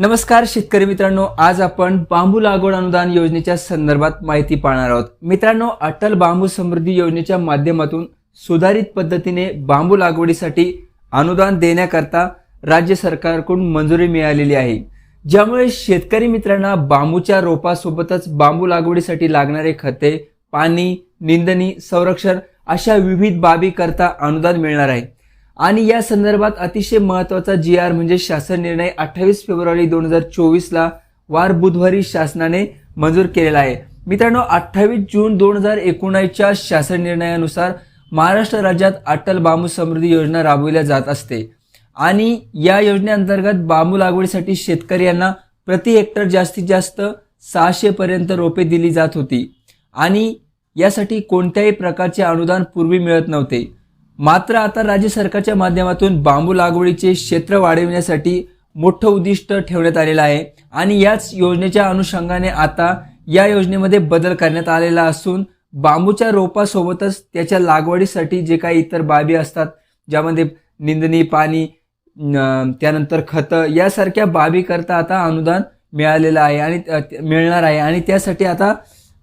नमस्कार शेतकरी मित्रांनो. आज आपण बांबू लागवड अनुदान योजनेच्या संदर्भात माहिती पाहणार आहोत. मित्रांनो अटल बांबू समृद्धी योजनेच्या माध्यमातून सुधारित पद्धतीने बांबू लागवडीसाठी अनुदान देण्याकरता राज्य सरकारकडून मंजुरी मिळालेली आहे. ज्यामुळे शेतकरी मित्रांना बांबूच्या रोपासोबतच बांबू लागवडीसाठी लागणारे खते पाणी निंदणी संरक्षण अशा विविध बाबी करता अनुदान मिळणार आहे. आणि या संदर्भात अतिशय महत्त्वाचा जी आर म्हणजे शासन निर्णय अठ्ठावीस फेब्रुवारी दोन हजार चोवीसला वार बुधवारी शासनाने मंजूर केलेला आहे. मित्रांनो अठ्ठावीस जून दोन हजार एकोणीसच्या शासन निर्णयानुसार महाराष्ट्र राज्यात अटल बांबू समृद्धी योजना राबविल्या जात असते. आणि या योजनेअंतर्गत बांबू लागवडीसाठी शेतकऱ्यांना प्रति हेक्टर जास्तीत जास्त सहाशे पर्यंत रोपे दिली जात होती. आणि यासाठी कोणत्याही प्रकारचे अनुदान पूर्वी मिळत नव्हते. मात्र आता राज्य सरकारच्या माध्यमातून बांबू लागवडीचे क्षेत्र वाढविण्यासाठी मोठं उद्दिष्ट ठेवण्यात आलेलं आहे आणि याच योजनेच्या अनुषंगाने आता या योजनेमध्ये बदल करण्यात आलेला असून बांबूच्या रोपासोबतच त्याच्या लागवडीसाठी जे काही इतर बाबी असतात ज्यामध्ये निंदणी पाणी त्यानंतर खतं यासारख्या बाबीकरता आता अनुदान मिळालेलं आहे आणि मिळणार आहे आणि त्यासाठी आता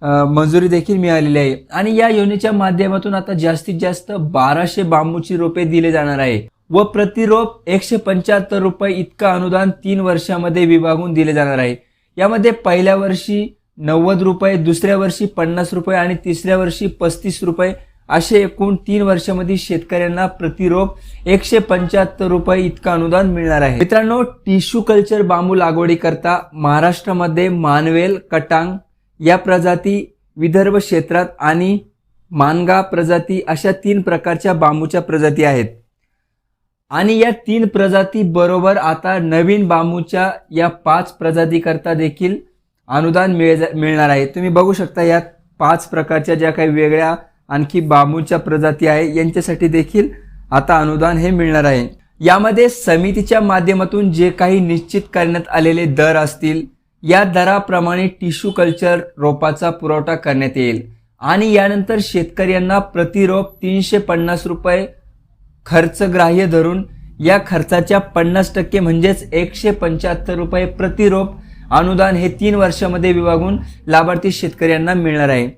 मंजुरी देखील मिळालेली आहे. आणि या योजनेच्या माध्यमातून आता जास्तीत जास्त बाराशे बांबूची रोपे दिले जाणार आहे. व प्रतिरोप एकशे पंच्याहत्तर रुपये इतकं अनुदान तीन वर्षामध्ये विभागून दिले जाणार आहे. यामध्ये पहिल्या वर्षी नव्वद रुपये दुसऱ्या वर्षी पन्नास रुपये आणि तिसऱ्या वर्षी पस्तीस रुपये असे एकूण तीन वर्षामध्ये शेतकऱ्यांना प्रतिरोप एकशे पंच्याहत्तर रुपये इतकं अनुदान मिळणार आहे. मित्रांनो टिश्यू कल्चर बांबू लागवडी करता महाराष्ट्रामध्ये मानवेल कटांग या प्रजाती विदर्भ क्षेत्रात आणि मानगा प्रजाती अशा तीन प्रकारच्या बांबूच्या प्रजाती आहेत. आणि या तीन प्रजाती बरोबर आता नवीन बांबूच्या या पाच प्रजाती करता देखील अनुदान मिळ- मिळणार आहे. तुम्ही बघू शकता यात पाच प्रकारच्या ज्या काही वेगळ्या आणखी बांबूच्या प्रजाती आहे यांच्यासाठी देखील आता अनुदान हे मिळणार आहे. यामध्ये समितीच्या माध्यमातून जे काही निश्चित करण्यात आलेले दर असतील या दराप्रमाणे टिश्यू कल्चर रोपाचा पुरवठा करण्यात येईल. आणि यानंतर शेतकऱ्यांना प्रतिरोप तीनशे पन्नास रुपये खर्च ग्राह्य धरून या खर्चाच्या पन्नास टक्के म्हणजेच एकशे पंच्याहत्तर रुपये प्रतिरोप अनुदान हे तीन वर्षामध्ये विभागून लाभार्थी शेतकऱ्यांना मिळणार आहे.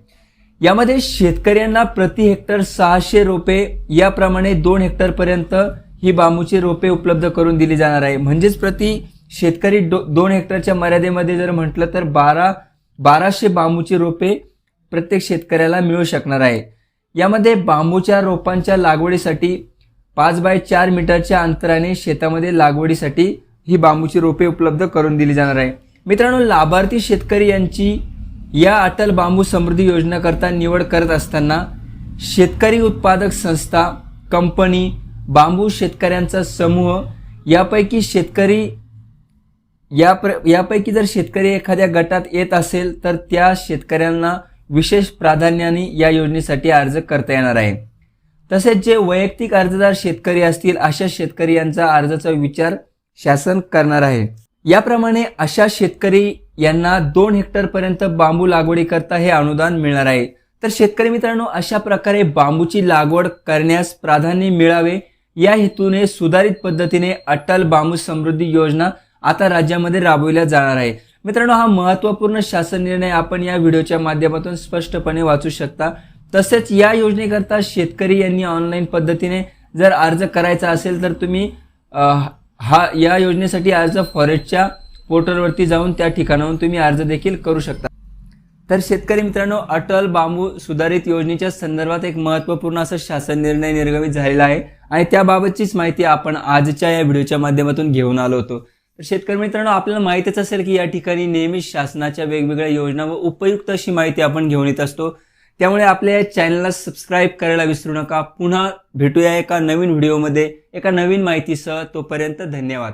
यामध्ये शेतकऱ्यांना प्रति हेक्टर सहाशे रोपे याप्रमाणे दोन हेक्टरपर्यंत ही बांबूची रोपे उपलब्ध करून दिली जाणार आहे. म्हणजेच प्रति शेतकरी दो, दोन हेक्टरच्या मर्यादेमध्ये जर म्हटलं तर बारा बाराशे बांबूची रोपे प्रत्येक शेतकऱ्याला मिळू शकणार आहे. यामध्ये बांबूच्या रोपांच्या लागवडीसाठी पाच बाय चार मीटरच्या अंतराने शेतामध्ये लागवडीसाठी ही बांबूची रोपे उपलब्ध करून दिली जाणार आहे. मित्रांनो लाभार्थी शेतकरी यांची या अटल बांबू समृद्धी योजनेकरता निवड करत असताना शेतकरी उत्पादक संस्था कंपनी बांबू शेतकऱ्यांचा समूह यापैकी शेतकरी या प्र यापैकी जर शेतकरी एखाद्या गटात येत असेल तर त्या शेतकऱ्यांना विशेष प्राधान्याने या योजनेसाठी अर्ज करता येणार आहे. तसेच जे वैयक्तिक अर्जदार शेतकरी असतील अशा शेतकरी यांचा अर्जाचा विचार शासन करणार आहे. याप्रमाणे अशा शेतकरी यांना दोन हेक्टरपर्यंत बांबू लागवडी करता हे अनुदान मिळणार आहे. तर शेतकरी मित्रांनो अशा प्रकारे बांबूची लागवड करण्यास प्राधान्य मिळावे. या हेतूने सुधारित पद्धतीने अटल बांबू समृद्धी योजना आता राज्यामध्ये राबविल्या जाणार आहे. मित्रांनो हा महत्त्वपूर्ण शासन निर्णय आपण या व्हिडिओच्या माध्यमातून स्पष्टपणे वाचू शकता. तसेच या योजनेकरता शेतकरी यांनी ऑनलाईन पद्धतीने जर अर्ज करायचा असेल तर तुम्ही हा या योजनेसाठी अर्ज फॉरेस्टच्या पोर्टलवरती जाऊन त्या ठिकाणाहून तुम्ही अर्ज देखील करू शकता. तर शेतकरी मित्रांनो अटल बांबू सुधारित योजनेच्या संदर्भात एक महत्त्वपूर्ण असा शासन निर्णय निर्गमित झालेला आहे. आणि त्याबाबतचीच माहिती आपण आजच्या या व्हिडिओच्या माध्यमातून घेऊन आलो होतो. तर शेतकरी मित्रांनो आपल्याला माहितीच असेल की या ठिकाणी नेहमीच शासनाच्या वेगवेगळ्या योजना व उपयुक्त अशी माहिती आपण घेऊन येत असतो. त्यामुळे आपल्या या चॅनलला सबस्क्राईब करायला विसरू नका. पुन्हा भेटूया एका नवीन व्हिडिओमध्ये एका नवीन माहितीसह. तोपर्यंत धन्यवाद.